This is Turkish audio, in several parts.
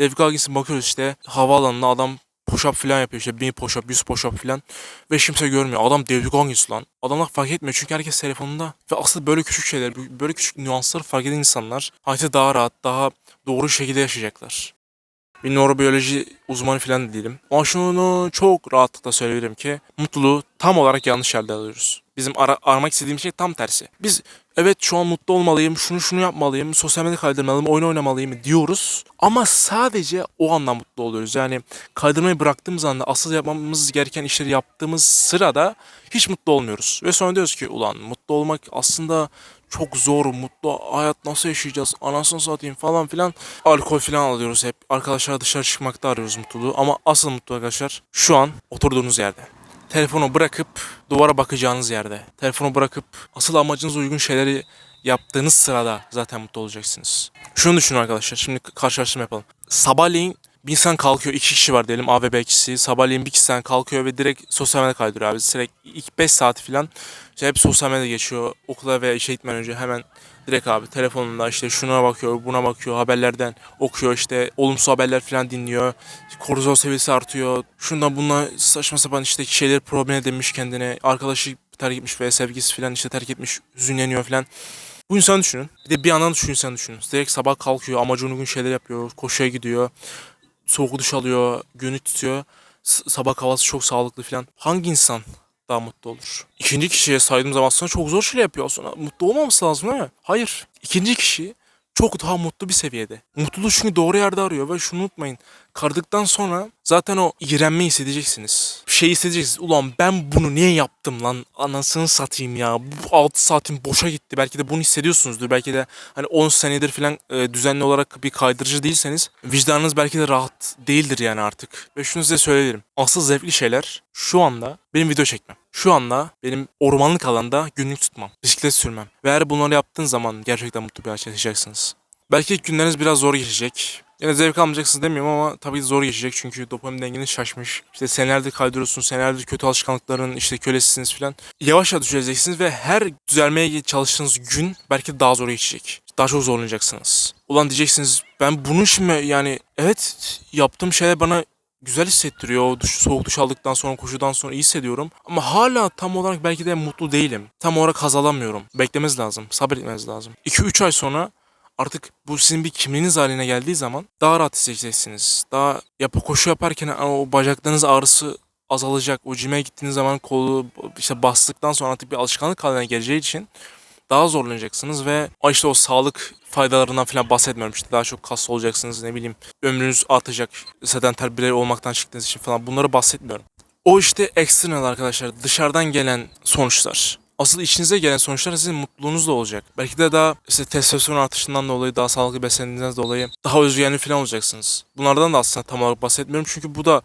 David Goggins'in bakıyoruz işte havaalanında adam push-up falan yapıyor işte 1000 push-up 100 push-up falan ve kimse görmüyor. Adam David Goggins lan. Adamlar fark etmiyor çünkü herkes telefonunda ve aslında böyle küçük şeyler böyle küçük nüansları fark eden insanlar hayatı daha rahat daha doğru şekilde yaşayacaklar. Bir nörobiyoloji uzmanı falan değilim. Ama şunu çok rahatlıkla söyleyebilirim ki mutluluğu tam olarak yanlış yerde alıyoruz. Bizim ara- aramak istediğim şey tam tersi. Biz evet şu an mutlu olmalıyım, şunu şunu yapmalıyım, sosyal medya kaydırmalıyım, oyun oynamalıyım diyoruz. Ama sadece o anda mutlu oluyoruz. Yani kaydırmayı bıraktığımız anda asıl yapmamız gereken işleri yaptığımız sırada hiç mutlu olmuyoruz. Ve sonra diyoruz ki ulan mutlu olmak aslında çok zor, mutlu hayat nasıl yaşayacağız, anasını satayım falan filan. Alkol filan alıyoruz hep. Arkadaşlar dışarı çıkmakta arıyoruz mutluluğu. Ama asıl mutlu arkadaşlar şu an oturduğunuz yerde. Telefonu bırakıp duvara bakacağınız yerde. Telefonu bırakıp asıl amacınıza uygun şeyleri yaptığınız sırada zaten mutlu olacaksınız. Şunu düşünün arkadaşlar. Şimdi karşılaştırma yapalım. Sabahleyin bir insan kalkıyor. iki kişi var diyelim. A ve B kişisi. Sabahleyin bir kişiden kalkıyor ve direkt sosyal medya kaydırıyor abi. Direkt ilk 5 saati falan işte hep sosyal medya geçiyor. Okula veya işe gitmeden önce hemen direkt abi telefonunda işte şuna bakıyor, buna bakıyor, haberlerden okuyor işte olumsuz haberler falan dinliyor. Kortizol seviyesi artıyor. Şundan bundan saçma sapan işte şeyleri problem edinmiş kendine. Arkadaşı terk etmiş veya sevgisi falan işte terk etmiş, hüzünleniyor falan. Bu insanı düşünün. Bir de bir yandan da şu insanı düşünün. Direkt sabah kalkıyor, amacına uygun şeyler yapıyor, koşuya gidiyor, soğuk duş alıyor, günü tutuyor. Sabah havası çok sağlıklı falan. Hangi insan daha mutlu olur? İkinci kişiye saydığım zaman aslında çok zor şeyler yapıyor aslında. Mutlu olmaması lazım değil mi? Hayır. İkinci kişi çok daha mutlu bir seviyede. Mutluluğu çünkü doğru yerde arıyor ve şunu unutmayın. Kardıktan sonra zaten o iğrenmeyi hissedeceksiniz. Şey hissedeceksiniz. Ulan ben bunu niye yaptım lan? Anasını satayım ya. Bu 6 saatim boşa gitti. Belki de bunu hissediyorsunuzdur. Belki de hani 10 senedir falan e, düzenli olarak bir kaydırıcı değilseniz vicdanınız belki de rahat değildir yani artık. Ve şunu size söyleyebilirim. Asıl zevkli şeyler şu anda benim video çekmem. Şu anda benim ormanlık alanda günlük tutmam. Bisiklet sürmem. Ve eğer bunları yaptığın zaman gerçekten mutlu bir hayat yaşayacaksınız. Belki günleriniz biraz zor geçecek. Yine zevk almayacaksınız demiyorum ama tabii zor geçecek çünkü dopamin dengeniz şaşmış. İşte senelerdir kaydırıyorsun, senelerdir kötü alışkanlıkların işte kölesisiniz falan. Yavaş yavaş düzeleceksiniz ve her düzelmeye çalıştığınız gün belki daha zor geçecek. Daha çok zorlanacaksınız. Ulan diyeceksiniz ben bunun şimdi yani evet yaptığım şeyler bana güzel hissettiriyor. O duş, soğuk duş aldıktan sonra koşudan sonra iyi hissediyorum. Ama hala tam olarak belki de mutlu değilim. Tam olarak haz alamıyorum. Beklemeniz lazım. Sabretmeniz lazım. 2-3 ay sonra artık bu sizin bir kimliğiniz haline geldiği zaman daha rahat hissedeceksiniz. Daha yapı koşu yaparken o bacaklarınız ağrısı azalacak. O cime gittiğiniz zaman kolu işte bastıktan sonra artık bir alışkanlık haline geleceği için daha zorlanacaksınız ve işte o sağlık faydalarından falan bahsetmiyorum işte daha çok kaslı olacaksınız ne bileyim ömrünüz artacak sedanter birey olmaktan çıktığınız için falan bunları bahsetmiyorum. O işte external arkadaşlar dışarıdan gelen sonuçlar. Asıl içinize gelen sonuçlar sizin mutluluğunuzla olacak. Belki de daha işte testosteron artışından dolayı, daha sağlıklı beslendiğinizden dolayı daha özgüvenli falan olacaksınız. Bunlardan da aslında tam olarak bahsetmiyorum çünkü bu da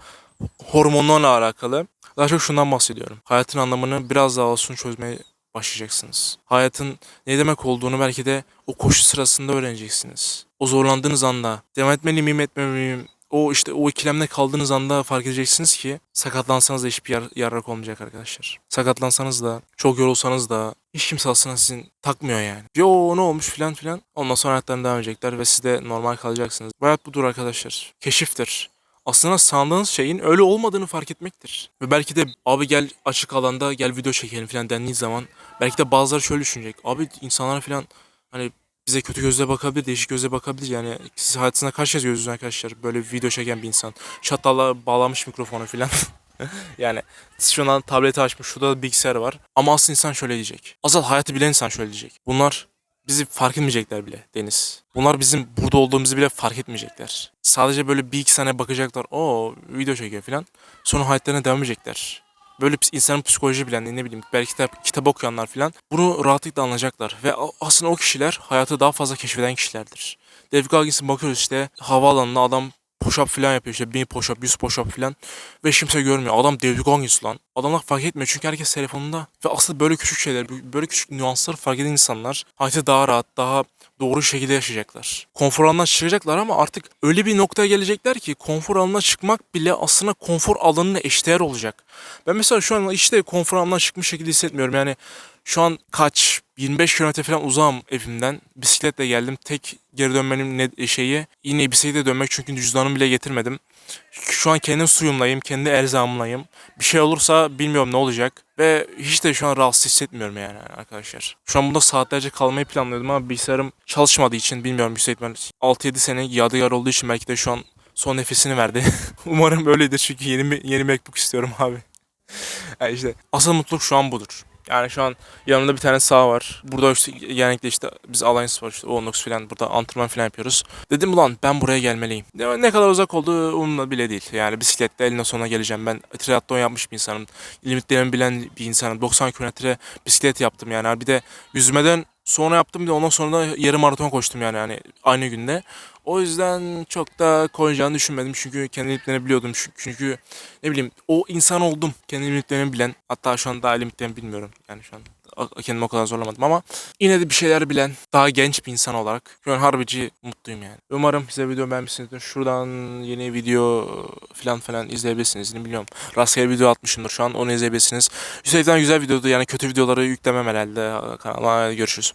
hormonlarla alakalı. Daha çok şundan bahsediyorum. Hayatın anlamını biraz daha olsun çözmeye başlayacaksınız. Hayatın ne demek olduğunu belki de o koşu sırasında öğreneceksiniz. O zorlandığınız anda devam etmeli miyim etmemeliyim o işte o ikilemde kaldığınız anda fark edeceksiniz ki sakatlansanız da hiçbir yar, yarrak olmayacak arkadaşlar. Sakatlansanız da çok yorulsanız da hiç kimse aslında sizin takmıyor yani. Yo ne olmuş filan filan. Ondan sonra hayatlarına devam edecekler ve siz de normal kalacaksınız. Bu hayat budur arkadaşlar. Keşiftir aslında sandığınız şeyin öyle olmadığını fark etmektir. Ve belki de abi gel açık alanda gel video çekelim falan dendiği zaman belki de bazıları şöyle düşünecek. Abi insanlar falan hani bize kötü gözle bakabilir, değişik gözle bakabilir. Yani siz hayatınızda kaç kez gördünüz arkadaşlar böyle bir video çeken bir insan. Çatalla bağlamış mikrofonu falan. yani şu an tableti açmış, şurada da bilgisayar var. Ama asıl insan şöyle diyecek. Asıl hayatı bilen insan şöyle diyecek. Bunlar bizi fark etmeyecekler bile Deniz. Bunlar bizim burada olduğumuzu bile fark etmeyecekler. Sadece böyle bir iki sene bakacaklar. O video çekiyor falan. Sonra hayatlarına devam edecekler. Böyle insanın psikoloji bilen ne bileyim belki kitap, kitap okuyanlar falan bunu rahatlıkla anlayacaklar. Ve aslında o kişiler hayatı daha fazla keşfeden kişilerdir. David Goggins'in bakıyoruz işte havaalanında adam push-up falan yapıyor işte 1000 push-up 100 push-up falan ve kimse görmüyor. Adam David Goggins lan. Adamlar fark etmiyor çünkü herkes telefonunda. Ve aslında böyle küçük şeyler, böyle küçük nüansları fark eden insanlar hayatı daha rahat, daha doğru şekilde yaşayacaklar. Konfor alanından çıkacaklar ama artık öyle bir noktaya gelecekler ki konfor alanına çıkmak bile aslında konfor alanına eşdeğer olacak. Ben mesela şu an işte konfor alanından çıkmış şekilde hissetmiyorum. Yani Şu an kaç 25 kilometre falan uzağım evimden. Bisikletle geldim. Tek geri dönmenin ne şeyi yine bisiklete dönmek çünkü cüzdanımı bile getirmedim. Şu an kendim suyumlayım, kendi erzağımlayım. Bir şey olursa bilmiyorum ne olacak. Ve hiç de şu an rahatsız hissetmiyorum yani arkadaşlar. Şu an bunda saatlerce kalmayı planlıyordum ama bilgisayarım çalışmadığı için bilmiyorum yüksek ihtimalle 6-7 sene yadigar olduğu için belki de şu an son nefesini verdi. Umarım böyledir çünkü yeni yeni MacBook istiyorum abi. yani işte asıl mutluluk şu an budur. Yani şu an yanımda bir tane sağ var. Burada işte genellikle işte biz Alliance var işte Onox falan burada antrenman falan yapıyoruz. Dedim ulan ben buraya gelmeliyim. Ne, kadar uzak olduğu umurumda bile değil. Yani bisikletle eline sonuna geleceğim. Ben triatlon yapmış bir insanım. Limitlerimi bilen bir insanım. 90 kilometre bisiklet yaptım yani. Bir de yüzmeden sonra yaptım bir de ondan sonra da yarım maraton koştum yani, yani aynı günde. O yüzden çok da koyacağını düşünmedim çünkü kendi limitlerini biliyordum. Çünkü- ne bileyim o insan oldum. Kendi limitlerimi bilen. Hatta şu an daha limitlerimi bilmiyorum. Yani şu an kendimi o kadar zorlamadım ama yine de bir şeyler bilen daha genç bir insan olarak şu an harbici mutluyum yani. Umarım size video beğenmişsinizdir. Şuradan yeni video falan falan izleyebilirsiniz. Ne biliyorum. Rastgele video atmışımdır şu an. Onu izleyebilirsiniz. Üstelikten güzel videodu. Yani kötü videoları yüklemem herhalde kanala. Görüşürüz.